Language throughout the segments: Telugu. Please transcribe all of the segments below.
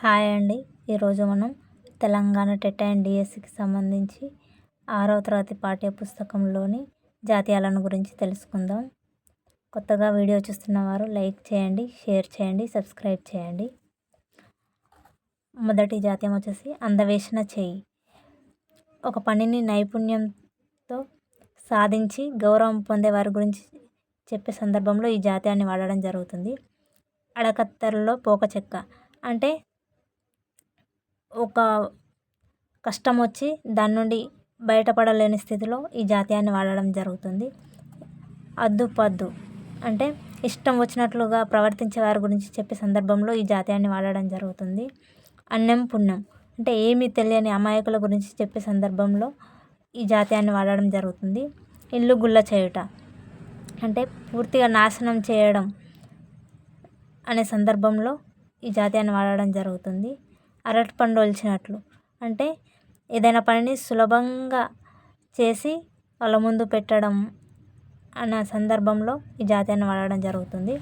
హాయ్ అండి. ఈరోజు మనం తెలంగాణ టెట్ అండ్ డిఎస్సికి సంబంధించి ఆరవ తరగతి పాఠ్య పుస్తకంలోని జాతీయాలను గురించి తెలుసుకుందాం. కొత్తగా వీడియో చూస్తున్న వారు లైక్ చేయండి షేర్ చేయండి సబ్స్క్రైబ్ చేయండి. మొదటి జాతీయం వచ్చేసి అందవేషణ చేయి. ఒక పనిని నైపుణ్యంతో సాధించి గౌరవం పొందే వారి గురించి చెప్పే సందర్భంలో ఈ జాతీయాన్ని వాడడం జరుగుతుంది. అడకత్తర్లో పోక చెక్క అంటే ఒక కష్టం వచ్చి దాని నుండి బయటపడలేని స్థితిలో ఈ జాతీయాన్ని వాడడం జరుగుతుంది. అద్దు పద్దు అంటే ఇష్టం వచ్చినట్లుగా ప్రవర్తించే వారి గురించి చెప్పే సందర్భంలో ఈ జాతీయాన్ని వాడడం జరుగుతుంది. అన్నం పుణ్యం అంటే ఏమీ తెలియని అమాయకుల గురించి చెప్పే సందర్భంలో ఈ జాతీయాన్ని వాడడం జరుగుతుంది. ఇల్లు గుల్ల చేయుట అంటే పూర్తిగా నాశనం చేయడం అనే సందర్భంలో ఈ జాతీయాన్ని వాడడం జరుగుతుంది. అరటిపండు ఒలిచినట్లు. అంటే ఏదైనా పనిని సులభంగా చేసి వాళ్ళ ముందు పెట్టడం అన్న సందర్భంలో ఈ జాతీయాన్ని వాడడం జరుగుతుంది.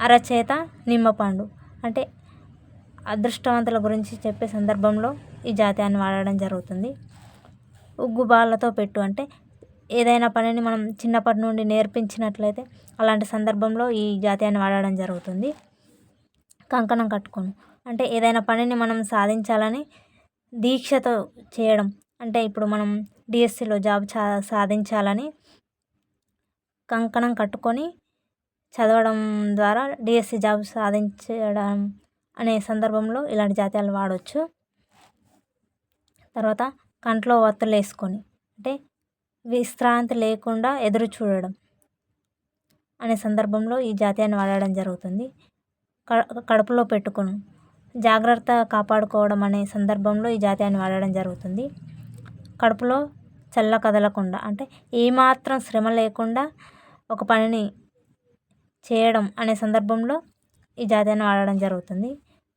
అరచేత నిమ్మపండు అంటే అదృష్టవంతుల గురించి చెప్పే సందర్భంలో ఈ జాతీయాన్ని వాడడం జరుగుతుంది. ఉగ్గు బాళ్ళతో పెట్టు. అంటే ఏదైనా పనిని మనం చిన్నప్పటి నుండి నేర్పించినట్లయితే అలాంటి సందర్భంలో ఈ జాతీయాన్ని వాడడం జరుగుతుంది. కంకణం కట్టుకోను. అంటే ఏదైనా పనిని మనం సాధించాలని దీక్షతో చేయడం. అంటే ఇప్పుడు మనం డిఎస్సిలో జాబ్ చా సాధించాలని కంకణం కట్టుకొని చదవడం ద్వారా డిఎస్సి జాబ్ సాధించడం అనే సందర్భంలో ఇలాంటి జాతీయాలు వాడవచ్చు తర్వాత కంట్లో ఒత్తులు వేసుకొని అంటే విశ్రాంతి లేకుండా ఎదురు చూడడం అనే సందర్భంలో ఈ జాతీయాన్ని వాడడం జరుగుతుంది. కడుపులో పెట్టుకొని జాగ్రత్త కాపాడుకోవడం అనే సందర్భంలో ఈ జాతీయాన్ని వాడడం జరుగుతుంది. కడుపులో చల్ల కదలకుండా అంటే ఏమాత్రం శ్రమ లేకుండా ఒక పనిని చేయడం అనే సందర్భంలో ఈ జాతీయాన్ని వాడడం జరుగుతుంది.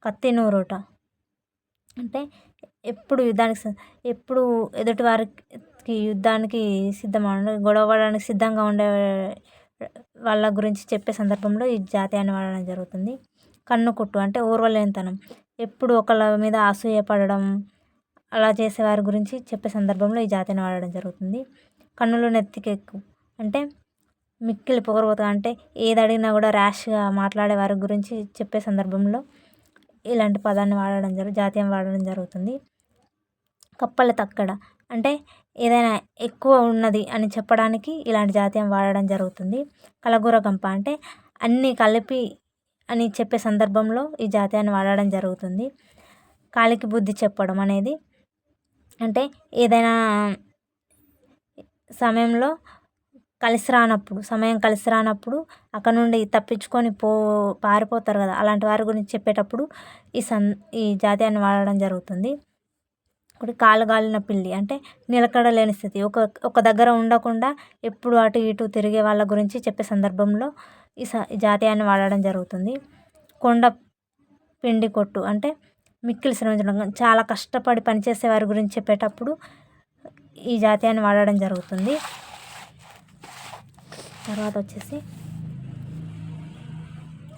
కత్తి నూరుట. అంటే ఎప్పుడు యుద్ధానికి ఎప్పుడు ఎదుటి వారికి యుద్ధానికి సిద్ధంగా గొడవడానికి సిద్ధంగా ఉండే వాళ్ళ గురించి చెప్పే సందర్భంలో ఈ జాతీయాన్ని వాడడం జరుగుతుంది. కన్ను కుట్టు అంటే ఓర్వలేనితనం. ఎప్పుడు ఒకళ్ళ మీద అసూయ పడడం అలా చేసేవారి గురించి చెప్పే సందర్భంలో ఈ జాతీయాన్ని వాడడం జరుగుతుంది. కన్నులు నెత్తికెక్కు అంటే మిక్కిలి పొగరబోత అంటే ఏది అడిగినా కూడా ర్యాష్గా మాట్లాడే వారి గురించి చెప్పే సందర్భంలో ఇలాంటి పదాన్ని వాడడం జరుగు జాతీయం వాడడం జరుగుతుంది. కప్పల తక్కడ అంటే ఏదైనా ఎక్కువ ఉన్నది అని చెప్పడానికి ఇలాంటి జాతీయం వాడడం జరుగుతుంది. కలగూర గంప అంటే అన్నీ కలిపి అని చెప్పే సందర్భంలో ఈ జాతీయాన్ని వాడడం జరుగుతుంది. కాలికి బుద్ధి చెప్పడం అనేది. అంటే ఏదైనా సమయంలో కలిసి రానప్పుడు సమయం కలిసి రానప్పుడు అక్కడ నుండి తప్పించుకొని పో పారిపోతారు కదా. అలాంటి వారి గురించి చెప్పేటప్పుడు ఈ సం ఈ జాతీయాన్ని వాడడం జరుగుతుంది. ఇప్పుడు కాలుగాలిన పిల్లి అంటే నిలకడ లేని స్థితి. ఒక ఒక దగ్గర ఉండకుండా ఎప్పుడు అటు ఇటు తిరిగే వాళ్ళ గురించి చెప్పే సందర్భంలో ఈ స జాతీయాన్ని వాడడం జరుగుతుంది. కొండ పిండి కొట్టు అంటే మిక్కిలి శ్రమించడం చాలా కష్టపడి పనిచేసే వారి గురించి చెప్పేటప్పుడు ఈ జాతీయాన్ని వాడడం జరుగుతుంది. తర్వాత వచ్చేసి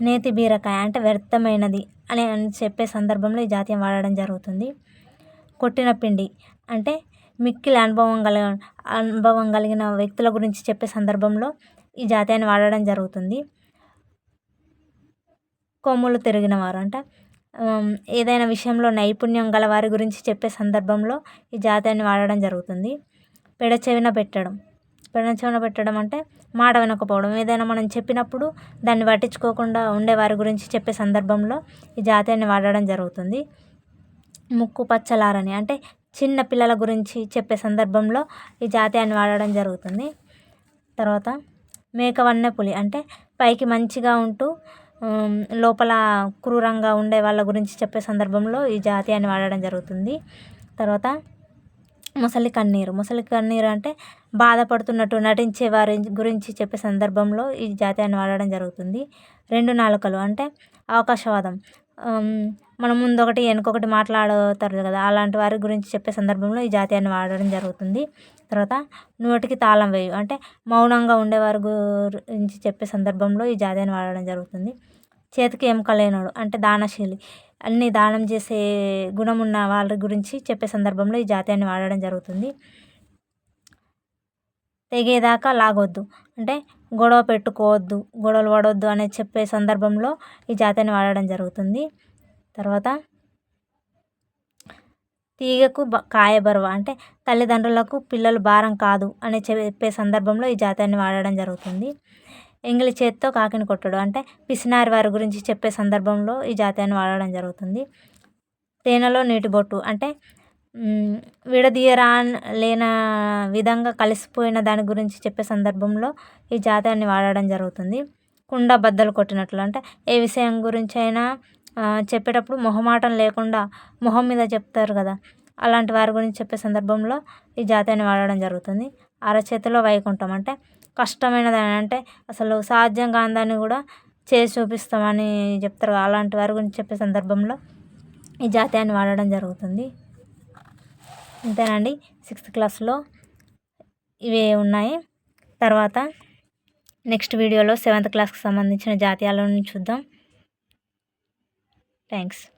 నేతి బీరకాయ అంటే వ్యర్థమైనది అని చెప్పే సందర్భంలో ఈ జాతీయం వాడడం జరుగుతుంది. కొట్టిన పిండి అంటే మిక్కిలి అనుభవం కల అనుభవం కలిగిన వ్యక్తుల గురించి చెప్పే సందర్భంలో ఈ జాతీయాన్ని వాడడం జరుగుతుంది. కొమ్ములు తిరిగిన వారు అంటే ఏదైనా విషయంలో నైపుణ్యం గల వారి గురించి చెప్పే సందర్భంలో ఈ జాతీయాన్ని వాడడం జరుగుతుంది. పెడచెవిన పెట్టడం. పెడచెవిన పెట్టడం అంటే మాట వినకపోవడం. ఏదైనా మనం చెప్పినప్పుడు దాన్ని పట్టించుకోకుండా ఉండే వారి గురించి చెప్పే సందర్భంలో ఈ జాతీయాన్ని వాడడం జరుగుతుంది. ముక్కు పచ్చలారని అంటే చిన్న పిల్లల గురించి చెప్పే సందర్భంలో ఈ జాతీయాన్ని వాడడం జరుగుతుంది. తర్వాత మేక అంటే పైకి మంచిగా ఉంటూ లోపల క్రూరంగా ఉండే వాళ్ళ గురించి చెప్పే సందర్భంలో ఈ జాతీయాన్ని వాడడం జరుగుతుంది. తర్వాత ముసలి కన్నీరు. ముసలి కన్నీరు అంటే బాధపడుతున్నట్టు నటించే వారి గురించి చెప్పే సందర్భంలో ఈ జాతీయాన్ని వాడడం జరుగుతుంది. రెండు నాలుకలు అంటే అవకాశవాదం. మనం ముందు ఒకటి వెనుకొకటి మాట్లాడతారు కదా అలాంటి వారి గురించి చెప్పే సందర్భంలో ఈ జాతీయాన్ని వాడడం జరుగుతుంది. తర్వాత నోటికి తాళం వేయు అంటే మౌనంగా ఉండేవారి గురించి చెప్పే సందర్భంలో ఈ జాతీయాన్ని వాడడం జరుగుతుంది. చేతికి ఎముక లేనోడు అంటే దానశీలి అన్ని దానం చేసే గుణం ఉన్న వాళ్ళ గురించి చెప్పే సందర్భంలో ఈ జాతీయాన్ని వాడడం జరుగుతుంది. తెగేదాకా లాగొద్దు అంటే గొడవ పెట్టుకోవద్దు గొడవలు పడవద్దు అనేది చెప్పే సందర్భంలో ఈ జాతీయాన్ని వాడడం జరుగుతుంది. తర్వాత తీగకు కాయబరువ? అంటే తల్లిదండ్రులకు పిల్లలు భారం కాదు అని చెప్పే సందర్భంలో ఈ జాతాన్ని వాడడం జరుగుతుంది. ఎంగిలి చేత్తో కాకిని కొట్టడం. అంటే పిసినారి వారి గురించి చెప్పే సందర్భంలో ఈ జాతీయాన్ని వాడడం జరుగుతుంది. తేనెలో నీటి బొట్టు. అంటే విడదీయరా లేన విధంగా కలిసిపోయిన దాని గురించి చెప్పే సందర్భంలో ఈ జాతాన్ని వాడడం జరుగుతుంది. కుండ బద్దలు కొట్టినట్లు. అంటే ఏ విషయం గురించి అయినా చెప్పేటప్పుడు మొహమాటం లేకుండా మొహం మీద చెప్తారు కదా. అలాంటి వారి గురించి చెప్పే సందర్భంలో ఈ జాతీయాన్ని వాడడం జరుగుతుంది. అరచేతిలో వైకుంఠం అంటే కష్టమైనది అంటే అసలు సాధ్యం కాని కూడా చేసి చూపిస్తామని చెప్తారు అలాంటి వారి గురించి చెప్పే సందర్భంలో ఈ జాతీయాన్ని వాడడం జరుగుతుంది. అంతేనండి. సిక్స్త్ క్లాస్లో ఇవే ఉన్నాయి. తర్వాత నెక్స్ట్ వీడియోలో సెవెంత్ క్లాస్కి సంబంధించిన జాతీయాలను చూద్దాం. Thanks.